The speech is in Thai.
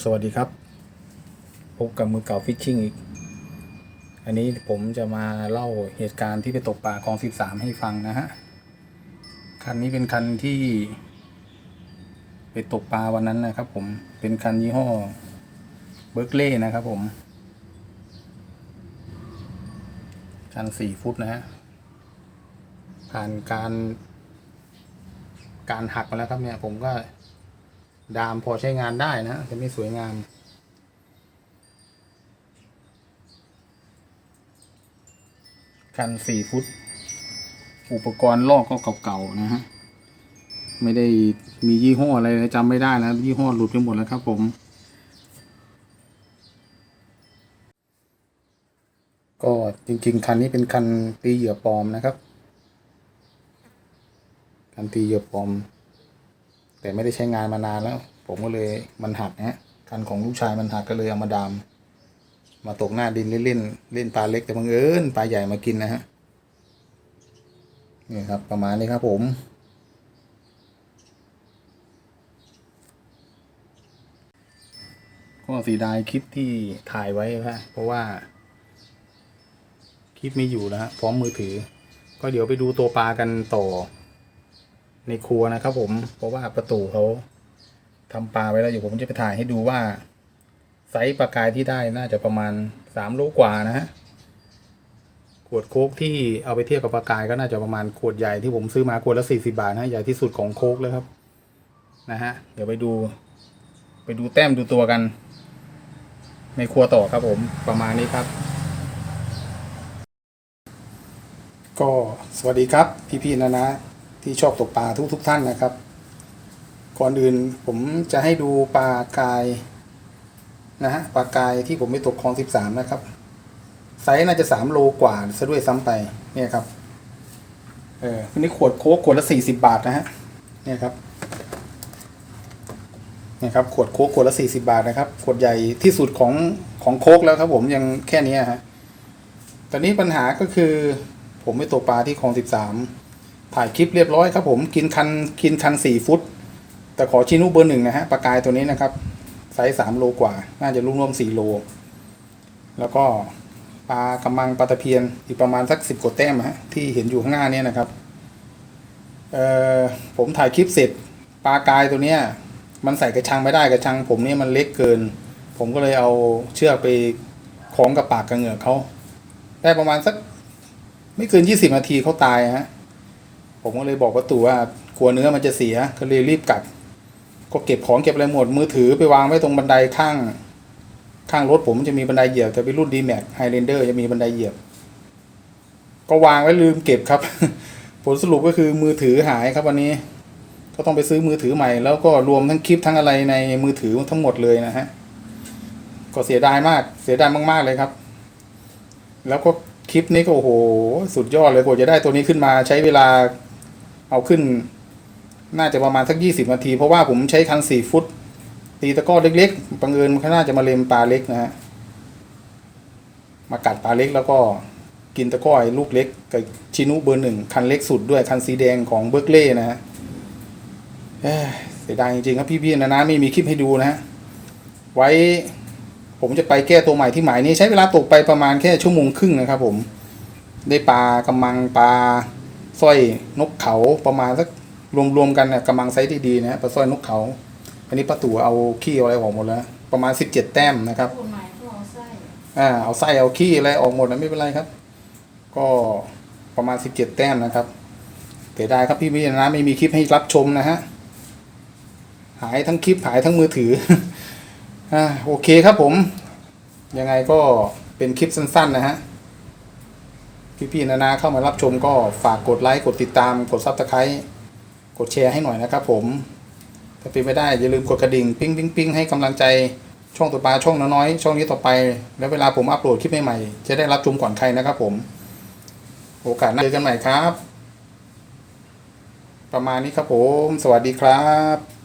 สวัสดีครับ พบกับมือเก่าฟิชชิ่งอีก อันนี้ผมจะมาเล่าเหตุการณ์ที่ไปตกปลาคลอง 13 ให้ฟังนะฮะ คันนี้เป็นคันที่ ไปตกปลาวันนั้นนะครับผม เป็นคันยี่ห้อเบิร์กเล่นะครับผม คันสี่ฟุตนะฮะ ผ่านการการหักมาแล้วครับเนี่ยผมก็ ดามพอใช้งานได้นะแต่ไม่สวยงาม คันสี่ฟุต อุปกรณ์ลอกก็เก่าๆนะฮะ ไม่ได้มียี่ห้ออะไรจำไม่ได้แล้ว ยี่ห้อหลุดไปหมดแล้วครับผม ก็จริง ๆ คันนี้เป็นคันตีเหยื่อปลอมนะครับ คันตีเหยื่อปลอม แต่ไม่ได้ใช้งานมานานแล้ว ผมก็เลยมันหักนะฮะคันของลูกชายมันหักก็เลยเอามาดาม มาตกหน้าดินเล่นๆเล่นปลาเล็กแต่บังเอิญปลาใหญ่มากินนะฮะนี่ครับประมาณนี้ครับผมก็เสียดายคลิปที่ถ่ายไว้ฮะเพราะว่า คลิปไม่อยู่แล้วพร้อมมือถือ ก็เดี๋ยวไปดูตัวปลากันต่อ ในครัวนะครับ ผมเพราะว่าประตูเขาทำปลาไว้แล้วอยู่ผมจะไปถ่ายให้ดูว่า ไซส์ปลากายที่ได้น่าจะประมาณสามโลกว่านะฮะขวดโค้กที่เอาไปเทียบกับปลากายก็น่าจะประมาณขวดใหญ่ที่ผมซื้อมาขวดละสี่สิบาทนะใหญ่ที่สุดของโค้กเลยครับ นะฮะ เดี๋ยวไปดู ไปดูแต้มดูตัวกัน ในครัวต่อครับ ผมประมาณนี้ครับก็สวัสดีครับ พี่ๆนะนะ ที่ชอบตกปลาทุกทุกๆท่านนะครับ ก่อนอื่นผมจะให้ดูปลากายนะฮะปลากายที่ผมไปตกคลองสิบสามนะครับไซส์น่าจะสามโลกว่าซะด้วยซ้ำไปเนี่ยครับเอออันนี้ขวดโค้กขวดละสี่สิบาทนะฮะเนี่ยครับเนี่ยครับขวดโค้กขวดละสี่สิบาทนะครับ ขวดใหญ่ที่สุดของของโค้กแล้วครับผมยังแค่นี้ฮะตอนนี้ปัญหาก็คือ ผมไปตกปลาที่คลองสิบสาม ถ่ายคลิปเรียบร้อยครับผมกินคันกินคันสี่ฟุต แต่ขอชินุเบอร์หนึ่งนะฮะปลากายตัวนี้นะครับ ไซส์สามโลกว่า น่าจะรุ่มร่วมสี่โล แล้วก็ปลากำมังปลาตะเพียนอีกประมาณสักสิบกว่าแต้มฮะที่เห็นอยู่ข้างหน้านี้นะครับเอ่อผมถ่ายคลิปเสร็จปลากายตัวเนี้ย มันใส่กระชังไม่ได้กระชัง ผมเนี่ยมันเล็กเกิน ผมก็เลยเอาเชือกไปคล้องกับปากกระเหงือกเขาได้ประมาณสัก ไม่เกินยี่สิบนาทีเขาตายฮะ ผมก็เลยบอกประตูว่ากลัวเนื้อมันจะเสียก็เลยรีบกลับ ก็เก็บของเก็บอะไรหมดมือถือไปวางไว้ตรงบันไดข้าง ข้างรถผมมันจะมีบันไดเหยียบแต่เป็นรุ่น d m a x Highlander จะมีบันไดเหยียบ ก็วางไว้ลืมเก็บครับ ผลสรุปก็คือมือถือหายครับวันนี้ ก็ต้องไปซื้อมือถือใหม่ แล้วก็รวมทั้งคลิปทั้งอะไรในมือถือทั้งหมดเลยนะฮะก็เสียดายมากเสียดายมาก ๆเลยครับ แล้วก็คลิปนี้ก็โอ้โห สุดยอดเลยกว่าจะได้ตัวนี้ขึ้นมาใช้เวลา เอาขึ้น น่าจะประมาณสักยี่สิบนาที เพราะว่าผมใช้คันสี่ฟุต ตีตะก้อเล็กๆบังเอิญมันน่าจะมาเล็มปลาเล็กนะฮะมากัดปลาเล็กแล้วก็กินตะก้อไอ้ลูกเล็กกับชินุเบอร์หนึ่งคันเล็กสุดด้วยคันสีแดงของเบิร์กเล่นะฮะเอ้ยเสียดายจริงๆครับพี่ๆนะนะไม่มีคลิปให้ดูนะฮะไว้ผมจะไปแก้ตัวใหม่ที่หมายนี้ใช้เวลาตกไปประมาณแค่ชั่วโมงครึ่งนะครับผม ได้ปลากำมังปลา สร้อยนกเขาประมาณสักรวมๆกันเนี่ยกำมังไซส์ดีๆนะฮะปลาสร้อยนกเขา อันนี้ป้าตู่เอาขี้เอาอะไรออกหมดแล้ว ประมาณสิบเจ็ดแต้มนะครับพูดหมายก็เอาไส้อ่าเอาไส้เอาขี้อะไรออกหมดนะไม่เป็นไรครับ ก็ประมาณสิบเจ็ดแต้มนะครับเสียดายครับพี่พี่นะไม่มีคลิปให้รับชมนะฮะหายทั้งคลิปหายทั้งมือถืออ่าโอเคครับผม ยังไงก็เป็นคลิปสั้น ๆ นะฮะ พี่ๆนานาเข้ามารับชมก็ฝากกดไลค์กดติดตามกดซับสไครต์กดแชร์ให้หน่อยนะครับผม ถ้าเป็นไม่ได้อย่าลืมกดกระดิ่งปิ้งปิ้งปิ้งให้กำลังใจช่องตัวปลาช่องน้อยๆช่องนี้ต่อไป แล้วเวลาผมอัปโหลดคลิปใหม่ๆจะได้รับชมก่อนใครนะครับผม โอกาสหน้าเจอกันใหม่ครับ ประมาณนี้ครับผม สวัสดีครับ